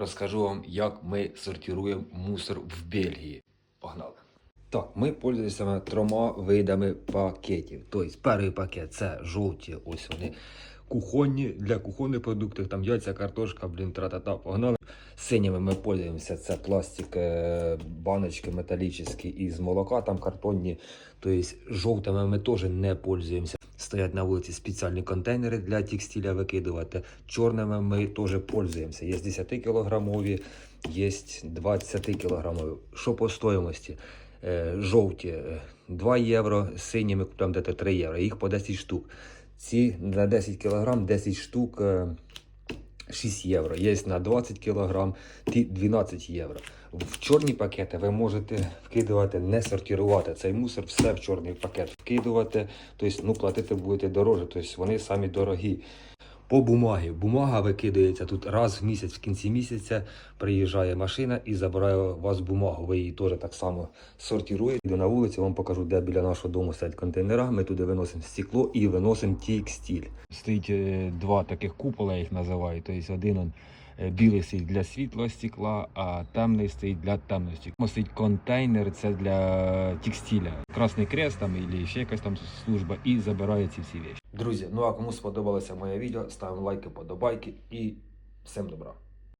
Розкажу вам, як ми сортуємо мусор в Бельгії. Погнали. Так, ми пользуємося трьома видами пакетів. Тобто, перший пакет це жовті, ось вони кухонні для кухонних продуктів, там яйця, картошка, блін, тра-та-та, погнали. Синіми ми пользуємося, це пластик, е, баночки металічні із молока, там картонні. Тобто жовтими ми теж не пользуємося. Стоять на вулиці спеціальні контейнери для текстиля викидувати. Чорними ми теж пользуємося. Є 10 кілограмові, є 20 кілограмові. Що по стоїмості? Е, Жовті е, 2 євро, сині ми купуємо десь 3 євро, їх по 10 штук. Ці на 10 кілограм 10 штук е, 6 євро. Є на 20 кілограм 12 євро. В чорні пакети ви можете вкидувати, не сортувати цей мусор, все в чорний пакет вкидувати. Тобто, ну, платити будете дороже, тобто вони самі дорогі. По бумагі. Бумага викидається тут раз в місяць, в кінці місяця приїжджає машина і забирає у вас бумагу. Ви її теж так само сортуєте. Йду на вулицю, вам покажу, де біля нашого дому стоять контейнера. Ми туди виносимо стекло і виносимо текстиль. Стоїть е, два таких купола, я їх називаю. Тобто один он, е, білий стоїть для світлого стекла, а темний стоїть для темного стекла. Стоїть контейнер, це для текстиля. Красний крест там і ще якась там служба і забирає ці всі речі. Друзі, ну а кому сподобалося моє відео, ставимо лайки, подобайки і всім добра.